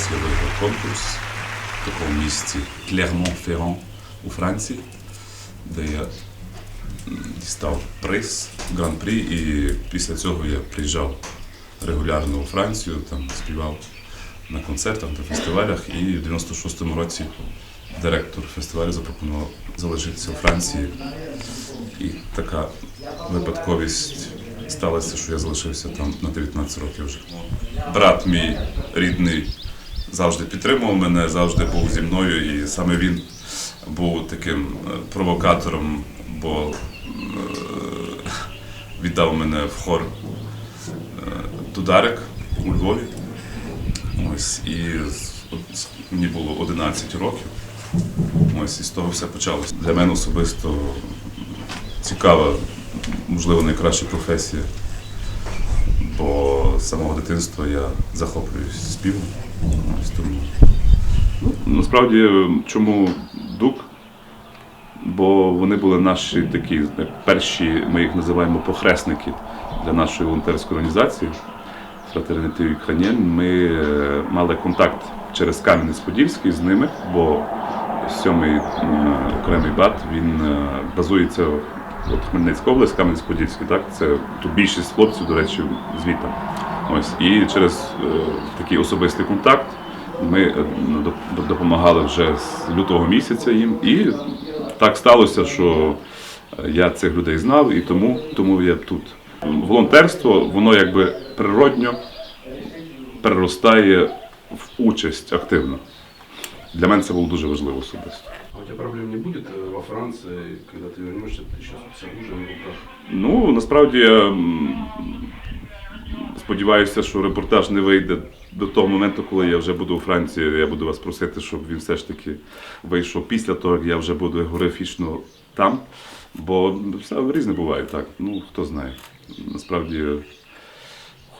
94-му я конкурс в такому місті Клермон-Ферран у Франції, де я дістав приз гран-прі, і після цього я приїжджав регулярно у Францію, там співав на концертах, на фестивалях, і в 96-му році директор фестивалю запропонував залишитися у Франції. І така випадковість сталася, що я залишився там на 19 років вже. Брат мій рідний завжди підтримував мене, завжди був зі мною, і саме він був таким е, провокатором, бо е, віддав мене в хор е, Дударик у Львові. Ось, і мені було 11 років. Ось і з того все почалося. Для мене особисто цікава, можливо, найкраща професія. Бо з самого дитинства я захоплююсь співом. Ну, насправді, чому дук? Бо вони були наші такі перші, ми їх називаємо похресники для нашої волонтерської організації Фратернити Ukrainian. Ми е, мали контакт через Кам'янець-Подільський з ними, бо сьомий е, окремий бат він е, базується от Хмельницька область, Кам'янець-Подільський, так? Це тут більшість хлопців, до речі, звідти. Ось. І через е, такий особистий контакт ми е, доп- допомагали вже з лютого місяця їм. І так сталося, що е, я цих людей знав, і тому, тому я тут. Волонтерство, воно якби природньо переростає в участь активно. Для мене це було дуже важливо особисто. А у тебя проблем не будет э, во Франции, когда ты вернешься, ты сейчас с оружием в руках? Ну, насправді я м, сподіваюся, що репортаж не вийде до того моменту, коли я вже буду у Франції. Я буду вас просити, щоб він все ж таки вийшов після того, як я вже буду географічно там. Бо все різне буває так. Ну, хто знає. Насправді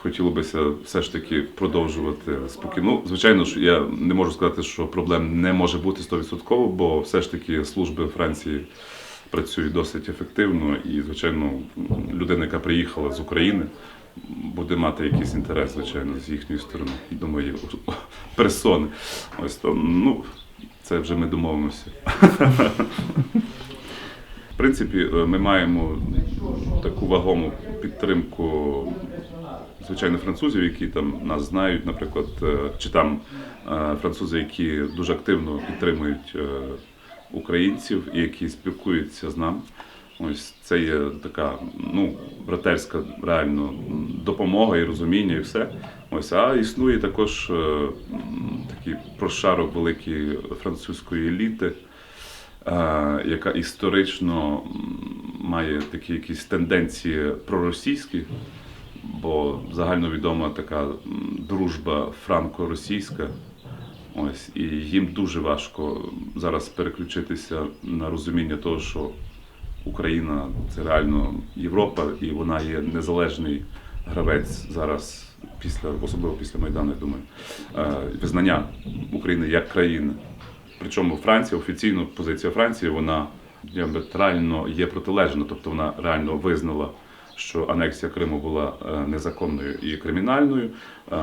хотілося б все ж таки продовжувати спокійно. Ну, звичайно ж, я не можу сказати, що проблем не може бути 100%, бо все ж таки служби Франції працюють досить ефективно, і, звичайно, людина, яка приїхала з України, буде мати якийсь інтерес, звичайно, з їхньої сторони, до моєї персони. Ось то, ну, це вже ми домовимося. В принципі, е, ми маємо таку вагому підтримку, звичайно, французів, які там нас знають, наприклад, е, чи там е, французи, які дуже активно підтримують українців і які спілкуються з нами. Ось це є така ну, братерська реально допомога і розуміння, і все. Ось, а існує також е, такий прошарок великої французької еліти, е, яка історично має такі якісь тенденції проросійські, бо загальновідома така дружба франко-російська. Ось і їм дуже важко зараз переключитися на розуміння того, що Україна це реально Європа, і вона є незалежний гравець зараз, після особливо після Майдану, я думаю, е, визнання України як країни. Причому Франція, офіційно позиція Франції, вона діаметрально є протилежна, тобто вона реально визнала, що анексія Криму була е, незаконною і кримінальною. Е,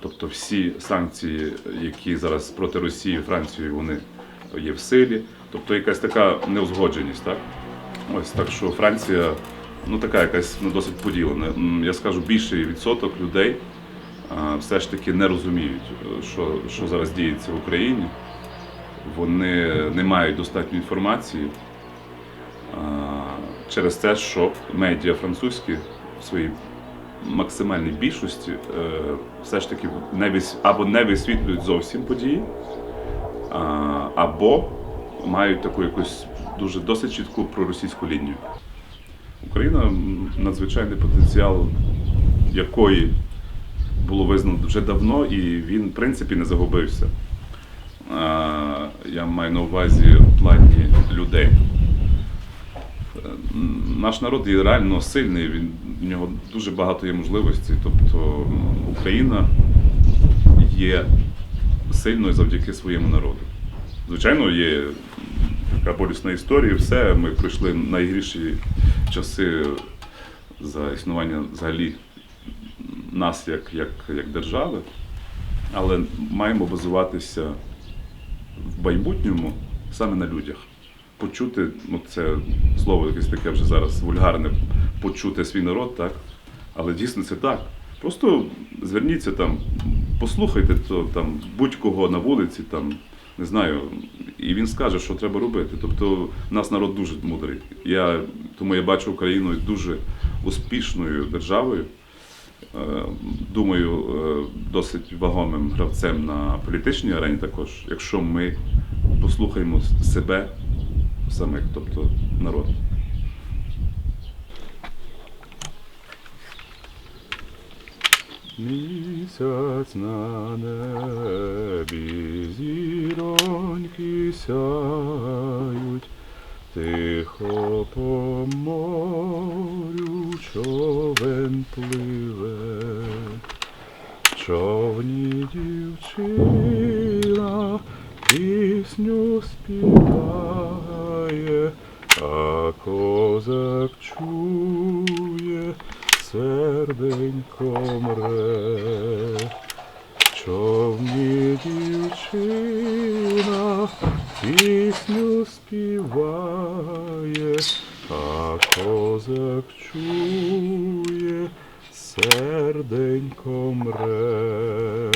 Тобто всі санкції, які зараз проти Росії, Франції, вони є в силі. Тобто якась така неузгодженість, так? Ось так що Франція, ну така якась ну, досить поділена. Я скажу, більший відсоток людей все ж таки не розуміють, е, що, що зараз діється в Україні. Вони не мають достатньо інформації через те, що медіа французькі в своїй максимальній більшості е, все ж таки не вис... або не висвітлюють зовсім події, або мають таку якусь дуже досить чітку проросійську лінію. Україна надзвичайний потенціал якої було визнано вже давно, і він, в принципі, не загубився. Я маю на увазі в плані людей. Наш народ є реально сильний, він, в нього дуже багато є можливостей. Тобто Україна є сильною завдяки своєму народу. Звичайно, є така болісна історія, все. Ми пройшли найгірші часи за існування взагалі нас як, як, як держави, але маємо базуватися в майбутньому саме на людях. Почути, ну це слово якесь таке вже зараз вульгарне, почути свій народ, так? Але дійсно це так. Просто зверніться там, послухайте то там будь-кого на вулиці, там, не знаю, і він скаже, що треба робити. Тобто, нас народ дуже мудрий. Я, тому я бачу Україну дуже успішною державою. Е, Думаю, е, досить вагомим гравцем на політичній арені також, якщо ми послухаємо себе самих, тобто народ. Місяць на небі, зіроньки сяють, тихо по морю човен пливе, човні дівчина пісню співає, а козак чує, серденько мре. Човні дівчина пісню співає, а козак чує, серденько мре.